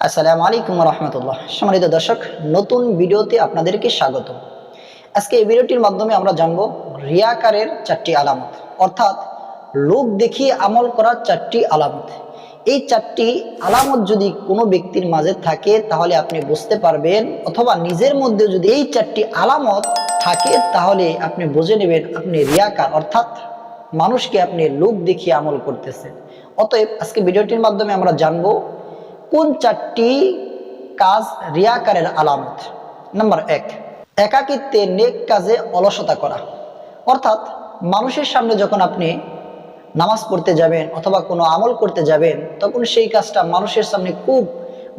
আসসালামু আলাইকুম রহমতুল্লাহ সম্মানিত দর্শক, নতুন ভিডিওতে আপনাদেরকে স্বাগত। আজকে এই ভিডিওটির মাধ্যমে আমরা জানব রিয়াকারের চারটি আলামত, অর্থাৎ লোক দেখিয়ে আমল করার চারটি আলামত। এই চারটি আলামত যদি কোনো ব্যক্তির মাঝে থাকে, তাহলে আপনি বুঝতে পারবেন, অথবা নিজের মধ্যে যদি এই চারটি আলামত থাকে, তাহলে আপনি বুঝে নেবেন আপনি রিয়াকার, অর্থাৎ মানুষকে আপনি লোক দেখিয়ে আমল করতেছেন। অতএব আজকে ভিডিওটির মাধ্যমে আমরা জানব কোন চারটি কাজ রিয়াকারের আলামত? নাম্বার এক, একাকিত্বে নেক কাজে অলসতা করা। অর্থাৎ মানুষের সামনে যখন আপনি নামাজ পড়তে যাবেন অথবা কোনো আমল করতে যাবেন, তখন সেই কাজটা মানুষের সামনে খুব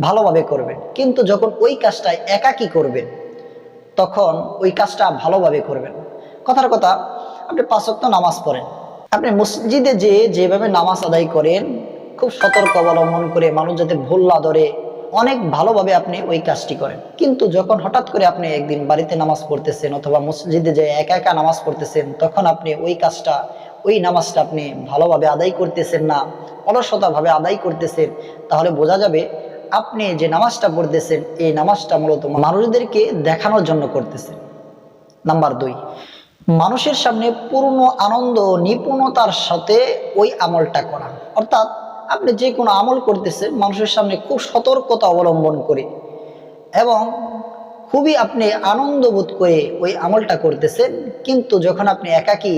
ভালোভাবে করবেন কিন্তু যখন ওই কাজটা একাকি করবেন, তখন ওই কাজটা ভালোভাবে করবেন। কথার কথা, আপনি পাঁচক্ত নামাজ পড়েন। আপনি মসজিদে যে যেভাবে নামাজ আদায় করেন খুব সতর্ক অবলম্বন করে মানুষ যাতে ভুল না ধরে, অনেক ভালোভাবে আপনি ওই কাজটি করেন। কিন্তু যখন হঠাৎ করে আপনি একদিন বাড়িতে নামাজ পড়তেছেন অথবা মসজিদে যে একা একা নামাজ পড়তেছেন, তখন আপনি ওই কাজটা, ওই নামাজটা আপনি ভালোভাবে আদায় করতেছেন না, অলসতাভাবে আদায় করতেছেন, তাহলে বোঝা যাবে আপনি যে নামাজটা পড়তেছেন, এই নামাজটা মূলত মানুষদেরকে দেখানোর জন্য করতেছেন। নাম্বার দুই, মানুষের সামনে পূর্ণ আনন্দ, নিপুণতার সাথে ওই আমলটা করা। অর্থাৎ আপনি যে কোনো আমল করতেছেন, মানুষের সামনে খুব সতর্কতা অবলম্বন করে এবং খুবই আপনি আনন্দ বোধ করে ওই আমলটা করতেছেন। কিন্তু যখন আপনি একাকী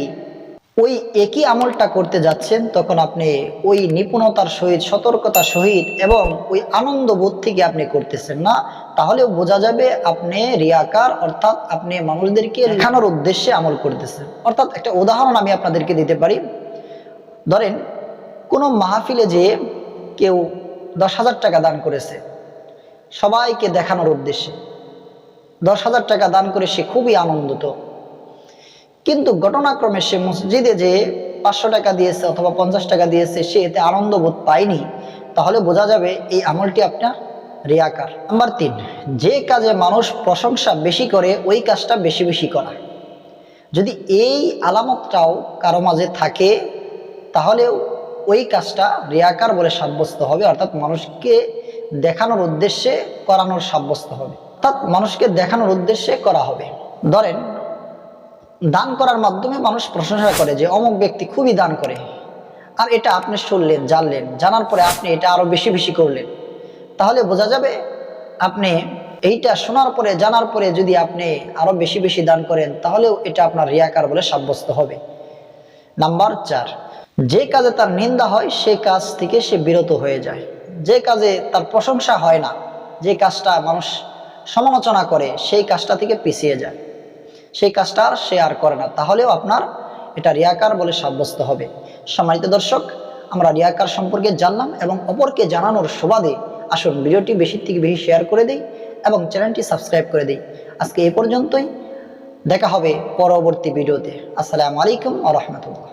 ওই একই আমলটা করতে যাচ্ছেন, তখন আপনি ওই নিপুণতার সহিত, সতর্কতা সহিত এবং ওই আনন্দ বোধ থেকে আপনি করতেছেন না। তাহলেও বোঝা যাবে আপনি রিয়াকার, অর্থাৎ আপনি মানুষদেরকে দেখানোর উদ্দেশ্যে আমল করতেছেন। অর্থাৎ একটা উদাহরণ আমি আপনাদেরকে দিতে পারি। ধরেন কোনো মাহফিলে যে কেউ দশ হাজার টাকা দান করেছে। সবাইকে দেখানোর উদ্দেশ্যে। দশ হাজার টাকা দান করে সে খুবই আনন্দিত। কিন্তু ঘটনাক্রমে সে মসজিদে যে পাঁচশো টাকা দিয়েছে অথবা পঞ্চাশ টাকা দিয়েছে, সে এতে আনন্দ বোধ পায়নি। তাহলে বোঝা যাবে এই আমলটি আপনার রিয়াকার। নাম্বার তিন, যে কাজে মানুষ প্রশংসা বেশি করে, ওই কাজটা বেশি বেশি করা। যদি এই আলামতটাও কারও মাঝে থাকে, তাহলেও ওই কাজটা রিয়াকার বলে সাব্যস্ত হবে, অর্থাৎ মানুষকে দেখানোর উদ্দেশ্যে করানোর সাব্যস্ত হবে। অর্থাৎ মানুষকে দেখানোর উদ্দেশ্যে করা হবে। ধরেন, দান করার মাধ্যমে মানুষ প্রশংসা করে যে, অমুক ব্যক্তি খুবই দান করে। আর এটা আপনি শুনলেন, জানলেন, জানার পরে আপনি এটা আরও বেশি বেশি করলেন। তাহলে বোঝা যাবে, আপনি এইটা শোনার পরে, জানার পরে যদি আপনি আরও বেশি বেশি দান করেন, তাহলেও এটা আপনার রিয়াকার বলে সাব্যস্ত হবে। নাম্বার চার যে কাজে তার নিন্দা হয় সেই কাজ থেকে সে বিরত হয়ে যায়। যে কাজে তার প্রশংসা হয় না, যে কাজটা মানুষ সমালোচনা করে, সেই কাজটা থেকে পিছিয়ে যায়। সেই কাজটা আর সে আর করে না। তাহলেও আপনার এটা রিয়াকার বলে সাব্যস্ত হবে। সম্মানিত দর্শক, আমরা রিয়াকার সম্পর্কে জানলাম এবং অপরকে জানানোর সুবাদে আসুন ভিডিওটি বেশি থেকে বেশি শেয়ার করে দিই এবং চ্যানেলটি সাবস্ক্রাইব করে দিই। আজকে এ পর্যন্তই। দেখা হবে পরবর্তী ভিডিওতে। আসসালামু আলাইকুম আ রহমতুল্লাহ।